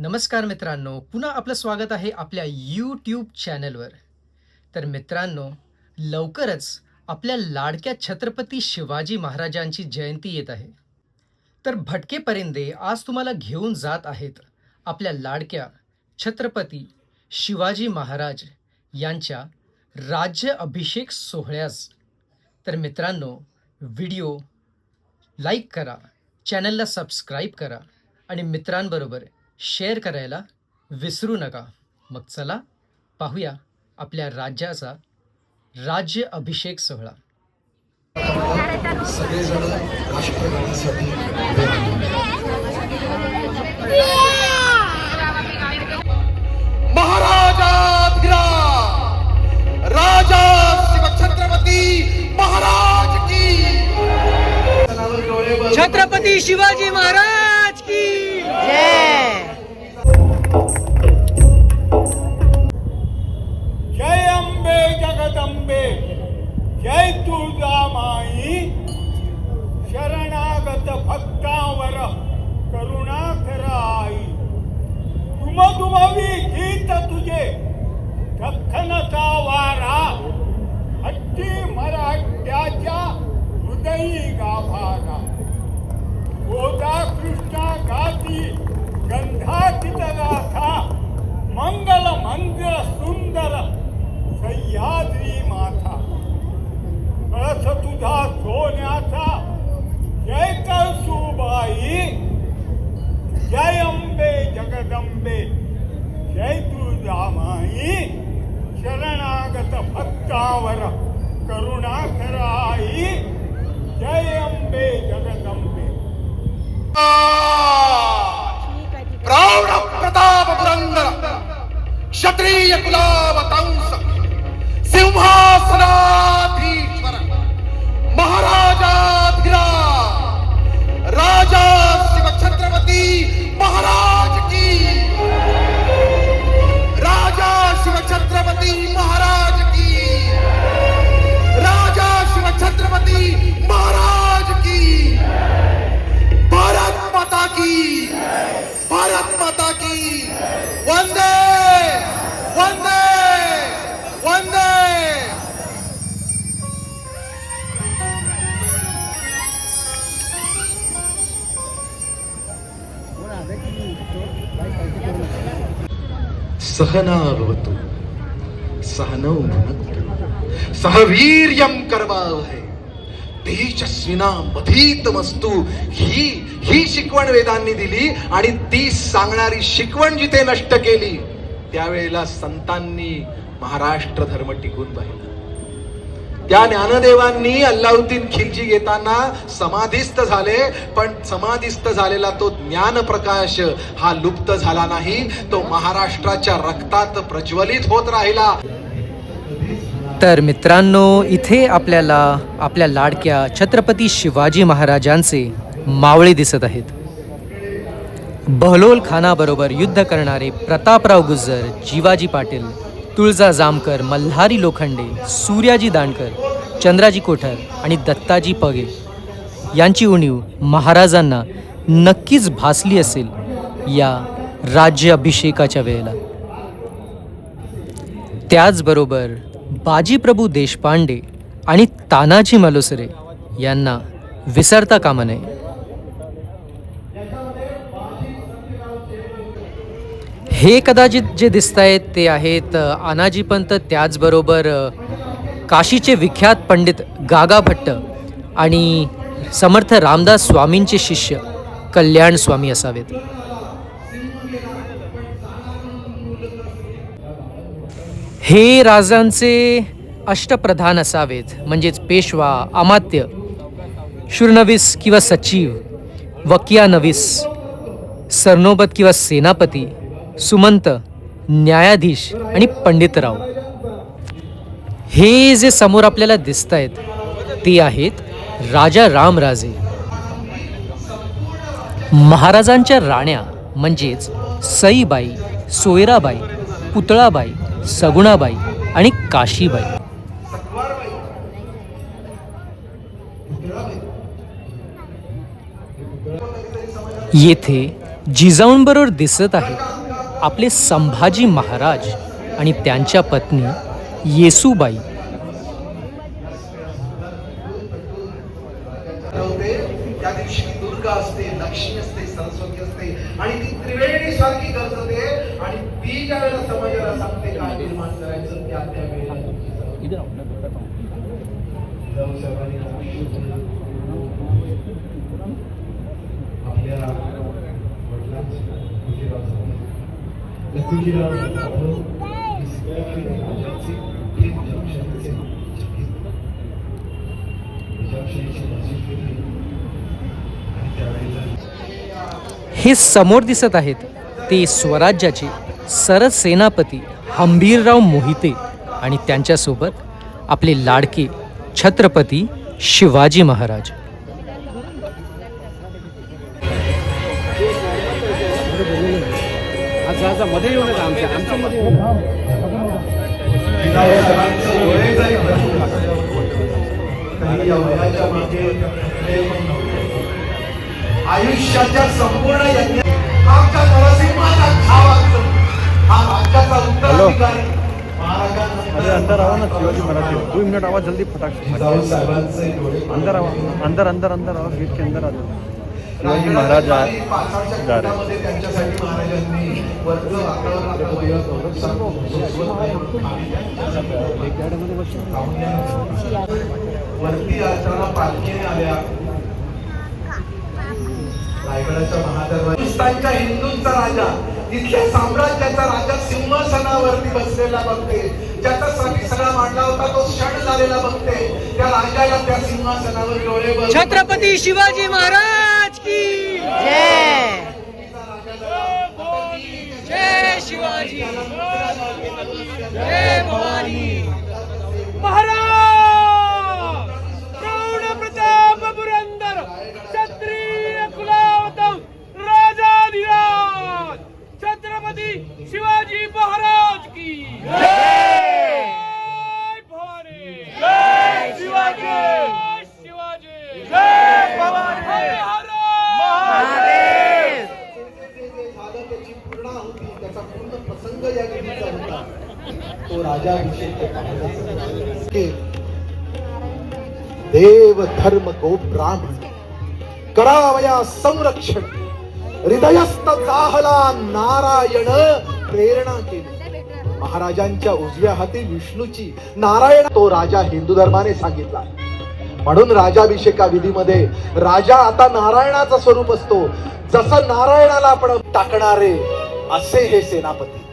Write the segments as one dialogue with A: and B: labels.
A: नमस्कार मित्रांनो पुन्हा आपलं स्वागत आहे आपल्या यूट्यूब चॅनलवर तर मित्रांनो लवकरच आपल्या लाडक्या छत्रपती शिवाजी महाराजांची जयंती येत आहे. तर भटके परिंदे आज तुम्हाला घेऊन जात आहेत आपल्या लाडक्या छत्रपती शिवाजी महाराज यांच्या राज्य अभिषेक सोहळ्यास. तर मित्रांनो व्हिडिओ लाईक करा चॅनलला सबस्क्राईब करा आणि मित्रांबरोबर शेअर करायला विसरू नका. मग चला पाहूया आपल्या राज्याचा राज्य अभिषेक सोहळा.
B: सगळेजण राष्ट्रगानासाठी महाराजाधिराज राजा शिवछत्रपती महाराज की!
A: छत्रपती शिवाजी महाराज!
C: जगदंबे जय तुळजामाई. शरणागत भक्तावर करुणा कराई. तुम गीत तुझे. दखनचा वारा. हट्टी मराठ्याच्या हृदयी गाभारा. गोदा कृष्णा गाती गंधाचित गाथा. मंगल मंदिर सुंदर सह्याद्री माथा कळस तुझा सोन्याचा जय कळसुबाई जय अंबे जगदंबे जय तुळजामाई शरणागत भक्तावर करुणा
B: सहना भवतु सहनौ भुनक्तु सह वीर्यं कर्मावहै तेजस्विना मधीतमस्तु ही ही शिकवण वेदांनी दिली आणि ती सांगणारी शिकवण जिथे नष्ट केली त्यावेळेला संतांनी महाराष्ट्र धर्म टिकून पाहिला त्या ज्ञानदेवांनी अल्लाउद्दीन खिलजी घेताना समाधिस्थ झाले पण समाधिस्थ झालेला तो ज्ञान प्रकाश हा लुप्त झाला नाही तो महाराष्ट्राच्या रक्तात प्रज्वलित होत राहिला.
A: तर मित्रांनो इथे आपल्याला आपल्या लाडक्या छत्रपती शिवाजी महाराजांचे मावळे दिसत आहेत. बहलोल खानाबरोबर युद्ध करणारे प्रतापराव गुज्जर जीवाजी पाटील तुळजा जामकर मल्हारी लोखंडे सूर्याजी दांडकर चंद्राजी कोठर आणि दत्ताजी पगे. यांची उणीव महाराजांना नक्कीच भासली असेल या राज्य अभिषेकाच्या वेळेला. त्याचबरोबर बाजीप्रभू देशपांडे आणि तानाजी मलोसरे यांना विसरता कामा नये. हे कदाचित जे दिसत आहेत ते आहेत अ, आनाजी पंत त्याचबरोबर काशीचे विख्यात पंडित गागा भट्ट आणि समर्थ रामदास स्वामींचे शिष्य कल्याण स्वामी असावेत. हे राजांचे अष्टप्रधान असावेत म्हणजेच पेशवा अमात्य शूरनवीस किंवा सचिव वकियानवीस सरनोबत किंवा सेनापती सुमंत न्यायाधीश आणि पंडितराव. हे जे समोर आपल्याला दिसत आहेत ते आहेत राजा रामराजे. महाराजांच्या राण्या म्हणजेच सईबाई सोयराबाई पुतळाबाई सगुणाबाई आणि काशीबाई. येथे जिजाऊंबरोबर दिसत आहे आपले संभाजी महाराज आणि त्यांच्या पत्नी येसूबाई
B: ठरवते त्या दिवशी दुर्गा असते लक्ष्मी असते सरस्वती असते आणि ती त्रिवेणी सारखी गरजते आणि ती ज्या वेळेला समाजाला सांगते काय निर्माण करायचं त्या त्या वेळेला जाऊ सर्वांनी आपल्या वडिलांचं जाधव सगळ्या राज्याचे हे निजामशाहीचे आणि त्यावेळेला
A: हे समोर दिसत आहेत ते स्वराज्याचे सरसेनापती हंबीरराव मोहिते आणि त्यांच्यासोबत आपले लाडके छत्रपती शिवाजी महाराज.
B: आयुष्याच्या संपूर्ण आमच्या नरसिंहाचा असतो. हा राज्याचा उत्तराधिकारी
D: अंदर आओ ना शिवाजी महाराज. जी। दो मिनट आवाज जल्दी फटाक अंदर आओ अंदर अंदर अंदर आओ गेट के अंदर आ जाओ शिवाजी महाराज जा रहे
B: वरती असताना पालखीने आल्या. रायगडाच्या महादरबार. हिंदूंचा राजा. इथल्या साम्राज्याचा राजा सिंहासनावरती बसलेला बघते. ज्याचा साठी सगळा मांडला होता तो क्षण झालेला बघते. त्या राजाला त्या सिंहासनावर डोळे
A: छत्रपती शिवाजी महाराज! की
B: देव धर्म गो ब्राह्मण करावया संरक्षण हृदयस्थ चाहला नारायण प्रेरणा केली. महाराजांच्या उजव्या हाती विष्णूची नारायण तो राजा हिंदू धर्माने सांगितला. म्हणून राजाभिषेका विधीमध्ये राजा आता नारायणाचं स्वरूप असतो. जसं नारायणाला आपण टाकणारे असे हे सेनापती.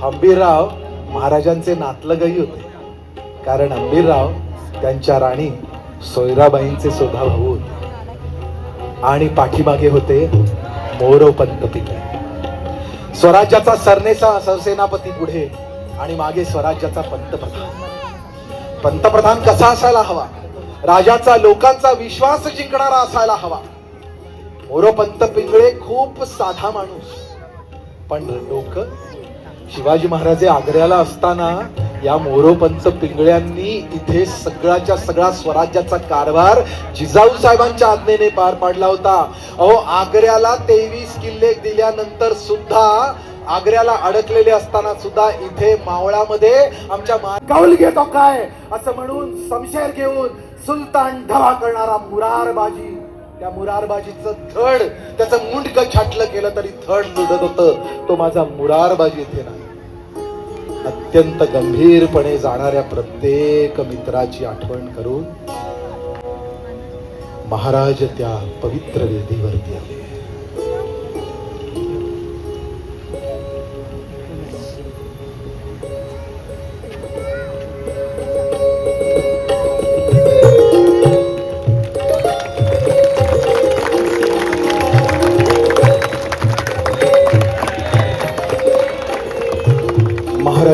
B: हंबीरराव महाराजांचे नातलगही होते. कारण अंबीरराव त्यांच्या राणी सोयराबाईंचे सुद्धा भाऊ होते. आणि पाठीमागे होते मोरोपंत पिंगळे स्वराज्याचा सरनेसा सरसेनापती पुढे आणि मागे स्वराज्याचा पंतप्रधान. पंतप्रधान कसा असायला हवा? राजाचा लोकांचा विश्वास जिंकणारा असायला हवा. मोरोपंत पिंगळे खूप साधा माणूस. पण लोक शिवाजी महाराजे आग्र्याला असताना या मोरोपंच पिंगळ्यांनी इथे सगळ्याच्या सगळा स्वराज्याचा कारभार जिजाऊ साहेबांच्या आज्ञेने पार पाडला होता. अहो आग्र्याला तेवीस किल्ले दिल्यानंतर सुद्धा आग्र्याला अडकलेले असताना सुद्धा इथे मावळामध्ये आमच्या कौल घेतो काय? असं म्हणून समशेर घेऊन सुलतान ढवा करणारा मुरारबाजी. त्या मुरारबाजीचं थड त्याचं मुंडक छाटलं केलं तरी थड लुडत होतं. तो माझा मुरारबाजी इथे नाही. अत्यंत गंभीरपणे जाणाऱ्या प्रत्येक मित्राची आठवण करून महाराज त्या पवित्र वेदीवरती आले.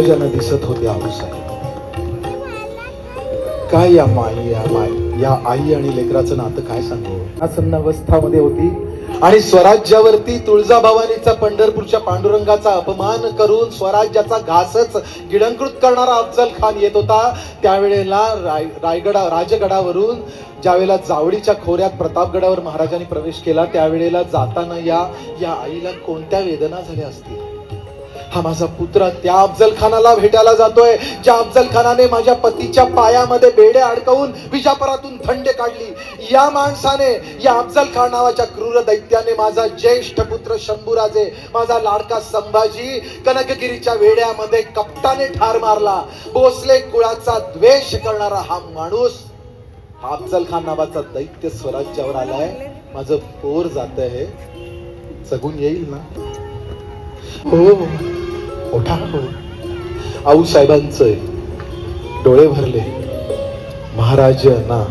B: महाराजांना दिसत होते आऊसाहेब काय या माई या माई या आई आणि लेकराचं नातं काय सांगू? अवस्थामध्ये होती आणि स्वराज्यावरती तुळजाभवानीचा पंढरपूरच्या पांडुरंगाचा अपमान करून स्वराज्याचा घासच गिळंकृत करणारा अफजल खान येत होता. त्यावेळेला राय रायगडा राजगडावरून ज्यावेळेला जावळीच्या खोऱ्यात प्रतापगडावर महाराजांनी प्रवेश केला त्यावेळेला जाताना या या आईला कोणत्या वेदना झाल्या असतील? हा माझा पुत्र त्या अफजल खानाला भेटायला जातोय. ज्या अफजल खानाने माझ्या पतीच्या पायामध्ये बेडे अडकवून विजापरातून थंडे काढली. या माणसाने या अफजल खान नावाच्या क्रूर दैत्याने माझा ज्येष्ठ पुत्र शंभूराजे माझा लाडका संभाजी कनकगिरीच्या वेड्यामध्ये कप्ताने ठार मारला. भोसले कुळाचा द्वेष करणारा हा माणूस हा अफजल खान नावाचा दैत्य स्वराज्यावर आलाय. माझं पोर जात आहे जगून येईल ना? हो मोठा हो आऊ साहेबांचे डोळे भरले. महाराजांना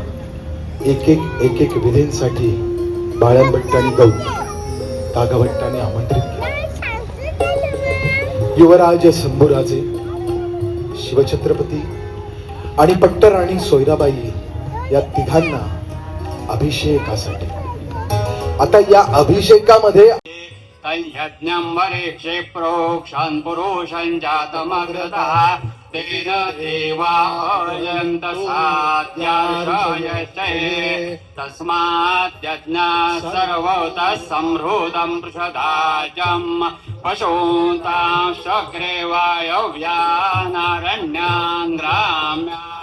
B: एक एक एक एक विधींसाठी बाळ्यांभट्ट गौ तागाभट्टाने आमंत्रित केले. युवराज शंभूराजे शिवछत्रपती आणि पट्टराणी सोयराबाई या तिघांना अभिषेकासाठी. आता या अभिषेकामध्ये
E: तयज्ञम्बरेक्षे प्रोक्षान् पुरुषं जातमग्रतः तेन देवा अयन्त साध्याशयश्चे तस्माद्यज्ञा सर्वतः संहृतं पृषदाजम् पशूतां शक्रे वायव्यानारण्यान् ग्राम्या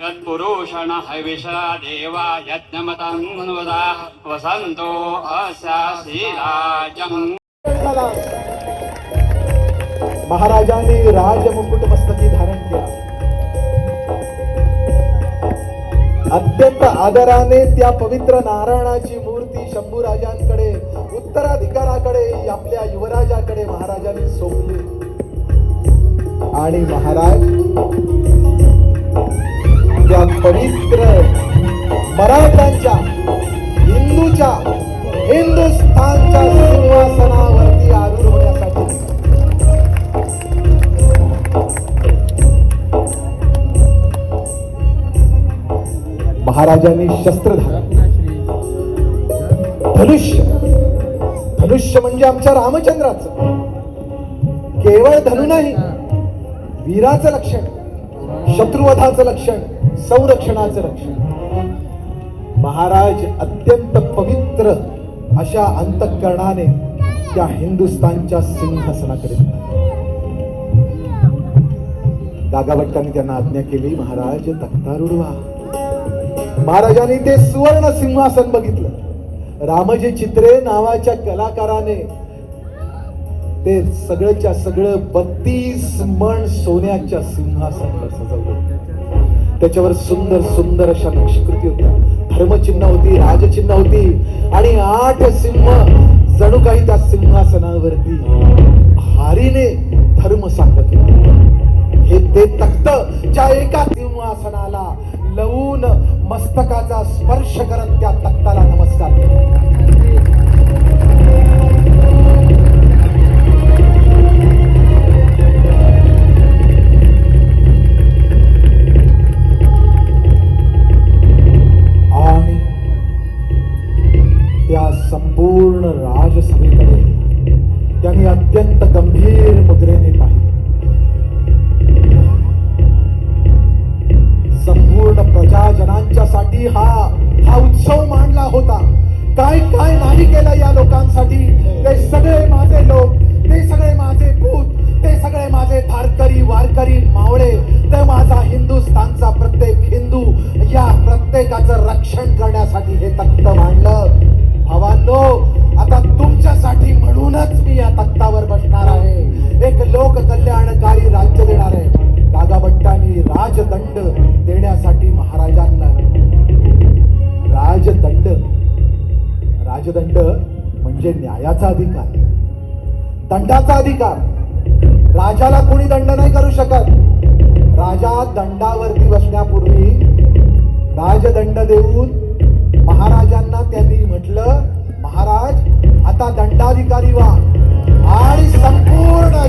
E: तत्पुरुषण हविष देवा यज्ञमतन्वदा वसन्तो अस्यासीराजम्
B: महाराजांनी राजमुकुट मस्तकी धारण केला. अत्यंत आदराने त्या पवित्र नारायणाची मूर्ती शंभूराजांकडे उत्तराधिकाराकडे आपल्या युवराजाकडे महाराजांनी सोपली. आणि महाराज त्या पवित्र मराठ्यांच्या हिंदूच्या हिंदुस्थानच्या सिंहासनावरती आरूढ होण्यासाठी. महाराजांनी शस्त्र धारण धनुष्य. धनुष्य म्हणजे आमच्या रामचंद्राचं. केवळ धनु नाही वीराचं लक्षण शत्रुवधाचं लक्षण. संरक्षणाचं रक्षण. महाराज अत्यंत पवित्र अशा अंतःकरणाने त्या हिंदुस्थानच्या सिंहासनाकडे दागाभट्टांनी त्यांना आज्ञा केली महाराज तख्तारूढ व्हा. महाराजांनी ते सुवर्ण सिंहासन बघितलं. रामजी चित्रे नावाच्या कलाकाराने ते सगळंच्या सगळं बत्तीस मण सोन्याच्या सिंहासनावर सजवलं. त्याच्यावर सुंदर सुंदर अशा नक्षकृती होत्या. धर्मचिन्ह होती राजचिन्ह होती आणि आठ सिंह जणू काही त्या सिंहासनावरती हारीने धर्म सांगत होते. हे ते तख्त ज्या एका सिंहासनाला लवून मस्तकाचा स्पर्श करत त्या तख्ताला नमस्कार रक्षण करण्यासाठी हे तख्त मांडलं. भावांनो आता तुमच्यासाठी म्हणूनच मी या तख्तावर बसणार आहे. एक लोक कल्याणकारी राज्य देणार आहे. दागाभट्टांनी राजदंड देण्यासाठी महाराजांना राजदंड? राजदंड म्हणजे न्यायाचा अधिकार. दंडाचा अधिकार. राजाला कोणी दंड नाही करू शकत. राजा दंडावरती बसण्यापूर्वी राजदंड देऊन महाराजांना त्यांनी म्हटलं महाराज आता दंडाधिकारी व्हा आणि संपूर्ण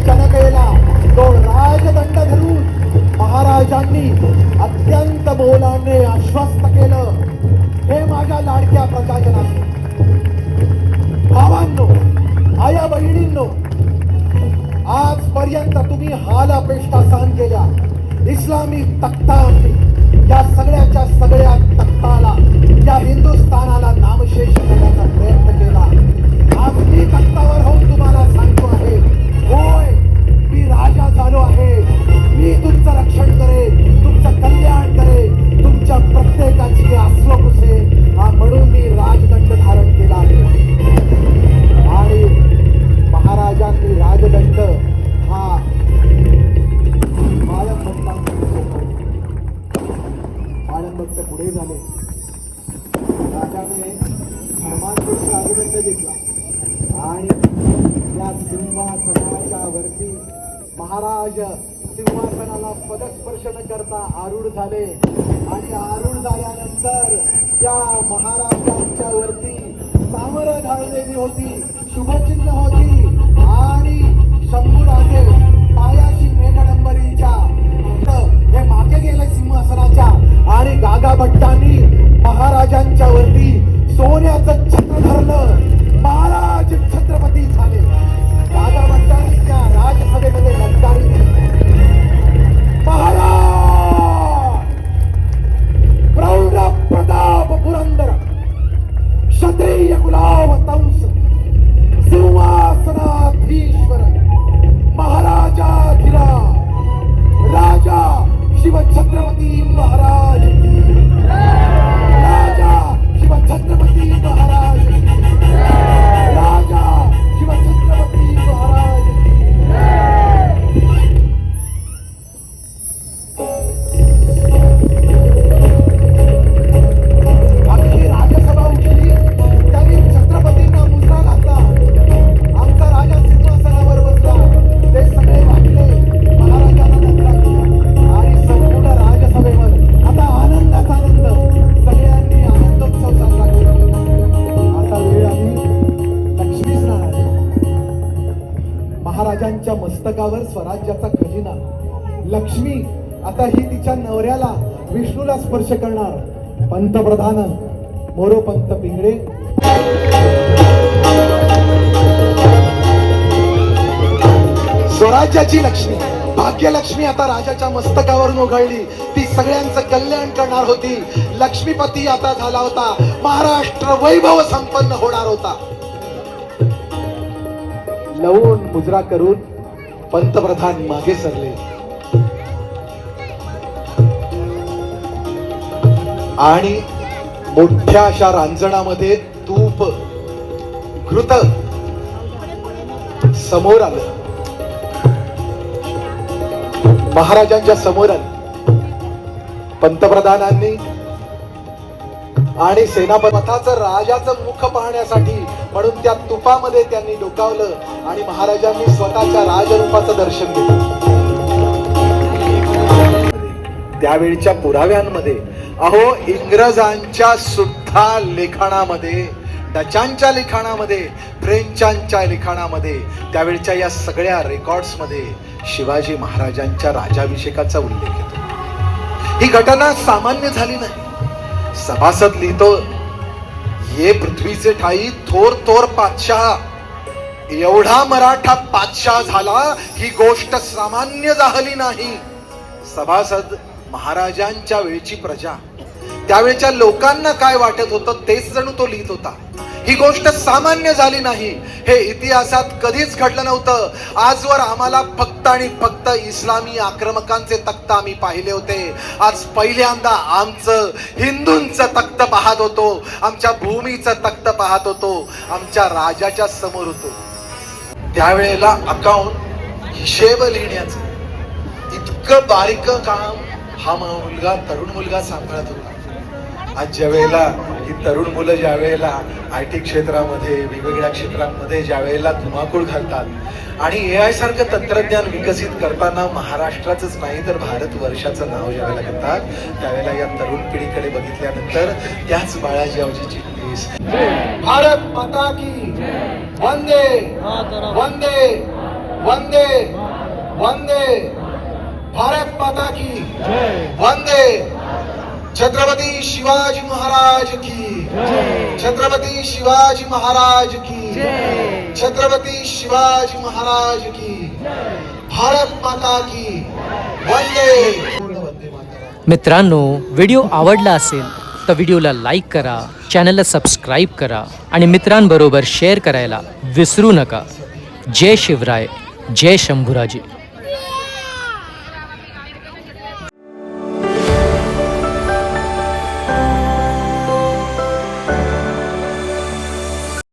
B: मस्तकावर स्वराज्याचा खजिना. लक्ष्मी आता ही तिच्या नवऱ्याला विष्णूला स्पर्श करणार. पंतप्रधान मोरोपंत पिंगळे. स्वराज्याची लक्ष्मी भाग्यलक्ष्मी आता राजाच्या मस्तकावरून उघडली. ती सगळ्यांचं कल्याण करणार होती. लक्ष्मीपती आता झाला होता. महाराष्ट्र वैभव संपन्न होणार होता. लवून मुजरा करून पंतप्रधान मागे सरले. आणि मोठ्या अशा रांजणामध्ये तूप घृत समोर आलं. महाराजांच्या समोर आलं. पंतप्रधानांनी आणि सेनापथाचं राजाचं मुख पाहण्यासाठी म्हणून त्या तुपामध्ये त्यांनी डोकावलं आणि महाराजांनी स्वतःच्या राजरूपाचं दर्शन घेतलं. त्यावेळच्या पुराव्यांमध्ये अहो इंग्रजांच्या सुद्धा लिखाणामध्ये डचांच्या लिखाणामध्ये फ्रेंचांच्या लिखाणामध्ये त्यावेळच्या या सगळ्या रेकॉर्ड्समध्ये शिवाजी महाराजांच्या राजाभिषेकाचा उल्लेख येतो. ही घटना सामान्य झाली नाही. सभासद लिहितो ये पृथ्वीचे ठाई थोर थोर पातशाह. एवढा मराठा पातशाह झाला ही गोष्ट सामान्य झाली नाही. सभासद महाराजांच्या वेळची प्रजा. त्यावेळच्या लोकांना काय वाटत होतं तेच जणू तो लिहित होता. ही गोष्ट सामान्य झाली नाही. हे इतिहासात कधीच घडलं नव्हतं. आजवर आम्हाला फक्त आणि फक्त इस्लामी आक्रमकांचे तख्त आम्ही पाहिले होते. आज पहिल्यांदा आमचं हिंदूंचं तख्त पाहत होतो. आमच्या भूमीचं तख्त पाहत होतो. आमच्या राजाच्या समोर होतो. त्यावेळेला अकाउंट हिशेब लिहिण्याचं. इतकं बारीक काम हा मुलगा तरुण मुलगा सांभाळत होता. आज ज्या वेळेला ही तरुण मुलं ज्या वेळेला आय टी क्षेत्रामध्ये वेगवेगळ्या क्षेत्रांमध्ये ज्या वेळेला धुमाकूळ घालतात आणि ए आय सारखं तंत्रज्ञान विकसित करताना महाराष्ट्राचंच नाही तर भारत वर्षाचं नाव ज्या वेळेला घेतात त्यावेळेला या तरुण पिढीकडे बघितल्यानंतर त्याच बाळाजी अवजी चिटणीस भारत माता की वंदे वंदे वंदे वंदे भारत माता की छत्रपती शिवाजी महाराज की छत्रपती शिवाजी महाराज की छत्रपती शिवाजी महाराज की भारत माता की वंदे।
A: मित्रांनो व्हिडिओ आवडला असेल तर व्हिडिओला लाईक करा चॅनलला सबस्क्राईब करा आणि मित्रांबरोबर शेअर करायला विसरू नका. जय शिवराय जय शंभूराजे.